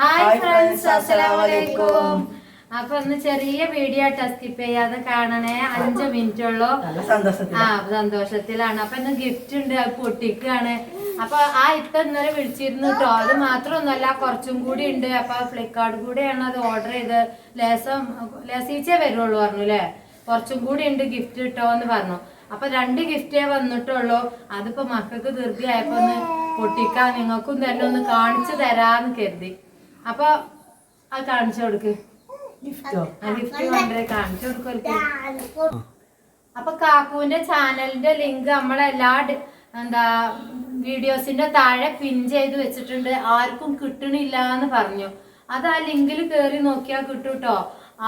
Hi friends അസ്സലാമലൈക്കും. അപ്പൊ ഒന്ന് ചെറിയ വീഡിയോ സ്കിപ്പ് ചെയ്യാതെ കാണണേ. അഞ്ചു മിനിറ്റ് ഉള്ളൂ. ആ സന്തോഷത്തിലാണ്. അപ്പൊ ഇന്ന് ഗിഫ്റ്റ് ഉണ്ട്. അത് പൊട്ടിക്കാണ്. അപ്പൊ ആ ഇത്ത ഇന്നലെ വിളിച്ചിരുന്നു കേട്ടോ അത് മാത്രമൊന്നുമല്ല കുറച്ചും കൂടി ഉണ്ട്. അപ്പൊ ഫ്ലിപ്കാർട്ട് കൂടെയാണ് അത് ഓർഡർ ചെയ്ത്. ലേസം ലേസീച്ചേ വരുള്ളൂ പറഞ്ഞു അല്ലേ കുറച്ചും കൂടി ഉണ്ട് ഗിഫ്റ്റ് കിട്ടോ എന്ന് പറഞ്ഞു. അപ്പൊ രണ്ട് ഗിഫ്റ്റേ വന്നിട്ടുള്ളൂ. അതിപ്പോ മക്കൾക്ക് ധൃതി ആയപ്പോ ഒന്ന് പൊട്ടിക്കാൻ നിങ്ങൾക്കും തന്നെ ഒന്ന് കാണിച്ചു തരാന്ന് കരുതി. അപ്പൊ അത് കാണിച്ചു കൊടുക്ക്. കാണിച്ചു അപ്പൊ കാക്കുവിന്റെ ചാനലിന്റെ ലിങ്ക് നമ്മളെല്ലാ എന്താ വീഡിയോസിന്റെ താഴെ പിൻ ചെയ്ത് വെച്ചിട്ടുണ്ട്. ആർക്കും കിട്ടണില്ല എന്ന് പറഞ്ഞു. അത് ആ ലിങ്കിൽ കേറി നോക്കിയാൽ കിട്ടും കേട്ടോ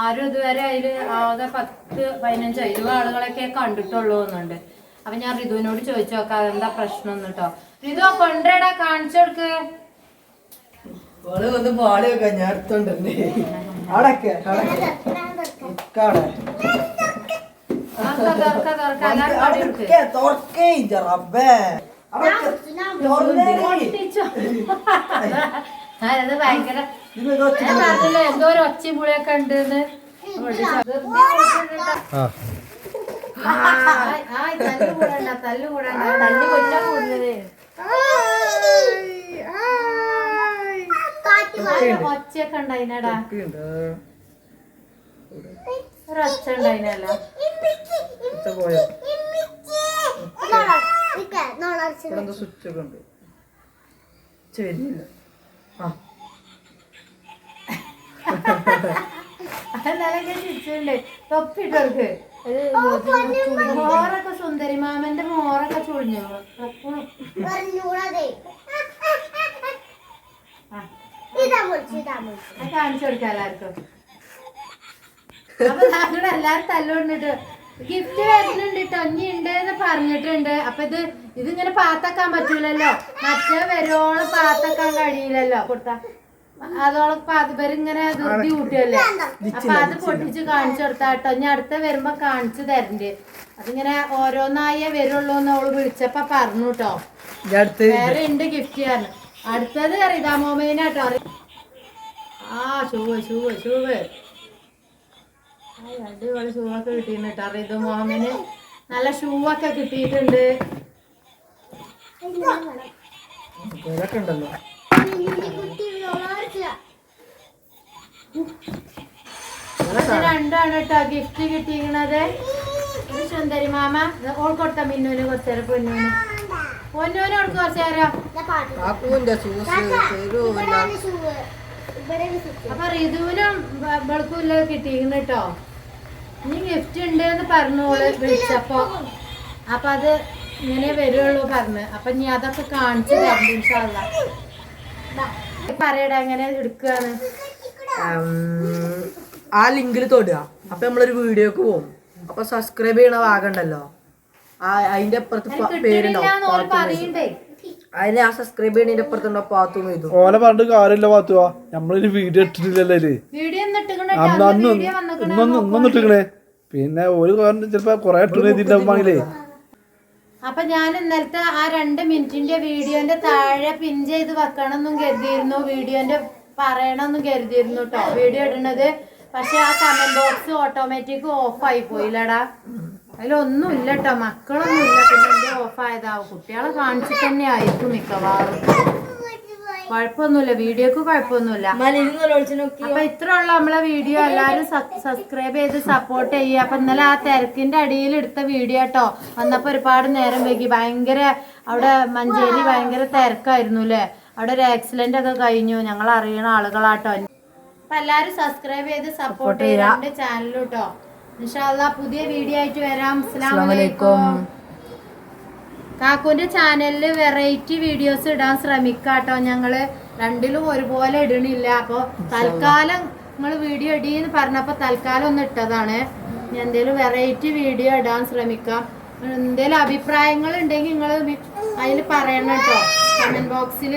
ആരും ഇതുവരെ അതിൽ ആകെ പത്ത് പതിനഞ്ചോ ഇരുപത് ആളുകളൊക്കെ കണ്ടിട്ടുള്ളൂ എന്നുണ്ട്. അപ്പൊ ഞാൻ റിതുവിനോട് ചോദിച്ചു നോക്കാം അതെന്താ പ്രശ്നം കേട്ടോ ഋതു കൊണ്ടേടാ കാണിച്ചു കൊടുക്ക്. ഓൾ വന്ന് പാളി വെക്കാൻ ഞാൻ എടുത്തോണ്ടല്ലേ അടക്കെ അടക്കെ തുറക്ക, റബ്ബേ. ഭയങ്കര ഒച്ച എന്തോ ഒരു ഒച്ചയും പുളിയൊക്കെ ഉണ്ട് തല്ല് കൂടണ്ട തല്ല് കൂടണ്ട. തല്ല് കൊല്ലാൻ കൂടുന്നത്. ഒച്ചയൊക്കെ ഉണ്ടായിനടാ. ഉണ്ടായിനല്ലോ. സ്വിച്ച് ഒക്കെ ഉണ്ട്. ശരിയില്ല ആ. അതെന്നാലൊക്കെ ചിരിച്ചുണ്ട് തൊപ്പിട്ടവർക്ക് മോറൊക്കെ സുന്ദരി മാമന്റെ മോറൊക്കെ ചുളിഞ്ഞു അത് കാണിച്ചു കൊടുക്കാം എല്ലാവർക്കും. അപ്പൊ ഞങ്ങളുടെ എല്ലാരും തല്ലുകൊണ്ടിട്ട് ഗിഫ്റ്റ് വരുന്നുണ്ട് ഇനി ഉണ്ട് എന്ന് പറഞ്ഞിട്ടുണ്ട്. അപ്പൊ ഇത് ഇതിങ്ങനെ പാത്താക്കാൻ പറ്റൂലല്ലോ. മറ്റേ വരോളം പാത്താക്കാൻ കഴിയില്ലല്ലോ. കൊടുത്ത. അതോളം ഇവരിങ്ങനെ ധൃതി കൂട്ടിയല്ലേ? അപ്പൊ അത് പൊട്ടിച്ച് കാണിച്ചു കൊടുത്താ കേട്ടോ ഇനി അടുത്ത വരുമ്പോ കാണിച്ചു തരണ്ട്. അതിങ്ങനെ ഓരോന്നായേ വരുള്ളൂ എന്ന് അവൾ വിളിച്ചപ്പോ പറഞ്ഞു കേട്ടോ ഞാൻ വേറെ ഉണ്ട് ഗിഫ്റ്റ് ചെയ്യാറ് അടുത്തത് അറിയാം മൊമൈനാട്ടോ ആ ഷൂവ് ഷൂവ് ഷൂവ് അടിപൊളി ഷൂവൊക്കെ കിട്ടിയിട്ടുണ്ട് കേട്ടോ അറിയത് മോഹമ്മന് നല്ല ഷൂവൊക്കെ കിട്ടിയിട്ടുണ്ട്. ഇതൊക്കെ ഉണ്ടല്ലോ. രണ്ടാണ് കേട്ടോ ഗിഫ്റ്റ് കിട്ടിയിരിക്കണത്. സുന്ദരി മാമ. ഓൾ കൊടുത്ത മിന്നൂന് കുറച്ചേരം പൊന്നൂന് പൊന്നൂന് കൊടുക്കും കുറച്ചേരം. അപ്പൊ റിതുവിനും ഇല്ല കിട്ടിയിരിക്കുന്നു കേട്ടോ. ഇനി ഗിഫ്റ്റ് ഉണ്ട് എന്ന് പറഞ്ഞോൾ വിളിച്ചപ്പോ. അപ്പൊ. അത് ഇങ്ങനെ വരുള്ളൂ പറഞ്ഞ്. അപ്പൊ ഇനി അതൊക്കെ കാണിച്ചു തരണ്ട ഇൻഷാല്ല പറയടാ എങ്ങനെ എടുക്കാന്ന്? ആ ലിങ്കിൽ തൊടുക. അപ്പൊ നമ്മളൊരു വീഡിയോക്ക് പോകും അപ്പൊ സബ്സ്ക്രൈബ് ചെയ്യണ ഭാഗമുണ്ടല്ലോ ആ അതിന്റെ അപ്പുറത്ത് പേരുണ്ടാവും. അതിന് ആ സബ്സ്ക്രൈബ് ചെയ്യണതിന്റെ അപ്പുറത്തുണ്ടാവും പാത്തും ഇതും ഓനെ പറഞ്ഞിട്ട് കാര്യമില്ല പാത്തുവാ നമ്മളൊരു വീഡിയോ ഇട്ടിട്ടില്ലല്ലോ അതിൽ. വീഡിയോ അന്ന് ഇന്നിട്ടുകണ അന്ന് വീഡിയോ ഇന്നൊന്ന് ഇന്നൊന്ന് ഇട്ടിക്കണേ പിന്നെ ഒരു ചിലപ്പോ കൊറേ ഇട്ടിട്ട് അപ്പൊ ഞാൻ ഇന്നലത്തെ ആ രണ്ട് മിനിറ്റിന്റെ വീഡിയോന്റെ താഴെ പിൻ ചെയ്ത് വെക്കണം എന്നും കരുതിയിരുന്നു. വീഡിയോന്റെ പറയണമെന്നും കരുതിയിരുന്നു കേട്ടോ വീഡിയോ ഇടണത്. പക്ഷെ ആ കമന്റ് ബോക്സ് ഓട്ടോമാറ്റിക് ഓഫ് ആയി പോയില്ലടാ. അതിലൊന്നും ഇല്ല കേട്ടോ മക്കളൊന്നും ഇല്ല പിന്നെ എന്റെ ഓഫായതാവും കുട്ടികളെ കാണിച്ചിട്ട് തന്നെ ആയിരിക്കും മിക്കവാറും. കുഴപ്പമൊന്നുമില്ല. വീഡിയോക്ക് കുഴപ്പമൊന്നുമില്ല. അപ്പൊ ഇത്ര ഉള്ള നമ്മളെ വീഡിയോ. എല്ലാരും സബ്സ്ക്രൈബ് ചെയ്ത് സപ്പോർട്ട് ചെയ്യുക. അപ്പൊ ഇന്നലെ ആ തിരക്കിന്റെ അടിയിൽ എടുത്ത വീഡിയോ കേട്ടോ. വന്നപ്പോ ഒരുപാട് നേരം വൈകി. ഭയങ്കര അവിടെ മഞ്ചേരി ഭയങ്കര തിരക്കായിരുന്നു അല്ലേ? അവിടെ ഒരു ആക്സിഡന്റ് ഒക്കെ കഴിഞ്ഞു. ഞങ്ങൾ അറിയണ ആളുകളാട്ടോ. അപ്പൊ എല്ലാരും സബ്സ്ക്രൈബ് ചെയ്ത് സപ്പോർട്ട് ചെയ്യുക. എന്റെ കേട്ടോ. ഇൻഷാല്ല പുതിയ വീഡിയോ ആയിട്ട് വരാം. അസ്സലാമു അലൈക്കും. കാക്കുവിന്റെ ചാനലിൽ വെറൈറ്റി വീഡിയോസ് ഇടാൻ ശ്രമിക്കാട്ടോ. ഞങ്ങൾ രണ്ടിലും ഒരുപോലെ ഇടണില്ല. അപ്പൊ തൽക്കാലം നിങ്ങൾ വീഡിയോ ഇടീന്ന് പറഞ്ഞപ്പോ തൽക്കാലം ഒന്ന് ഇട്ടതാണ്. എന്തേലും വെറൈറ്റി വീഡിയോ ഇടാൻ ശ്രമിക്കാം. എന്തേലും അഭിപ്രായങ്ങൾ ഉണ്ടെങ്കിൽ നിങ്ങൾ അതിൽ പറയണം കേട്ടോ. കമന്റ് ബോക്സിൽ